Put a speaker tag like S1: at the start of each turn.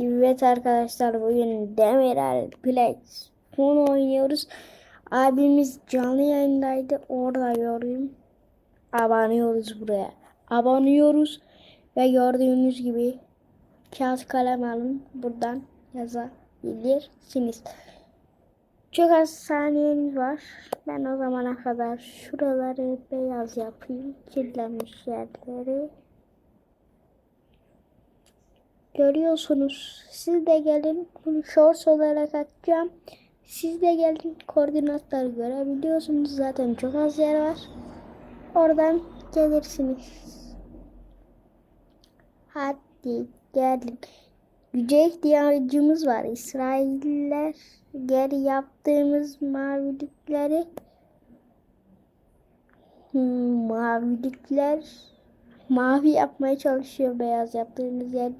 S1: Evet arkadaşlar bugün Demirel bunu oynuyoruz. Abimiz canlı yayındaydı. Orada gördüm. Abanıyoruz buraya. Abanıyoruz. Ve gördüğünüz gibi kağıt kalem alın. Buradan yazabilirsiniz. Çok az saniyeniz var. Ben o zamana kadar şuraları beyaz yapayım. Kirlenmiş yerleri. Görüyorsunuz. Siz de gelin. Bunu shorts olarak atacağım. Siz de gelin. Koordinatları görebiliyorsunuz. Zaten çok az yer var. Oradan gelirsiniz. Hadi gelin. Güce ihtiyacımız var. İsrailler geri yaptığımız mavilikleri hmm, mavilikler mavi yapmaya çalışıyor beyaz yaptığımız yerde.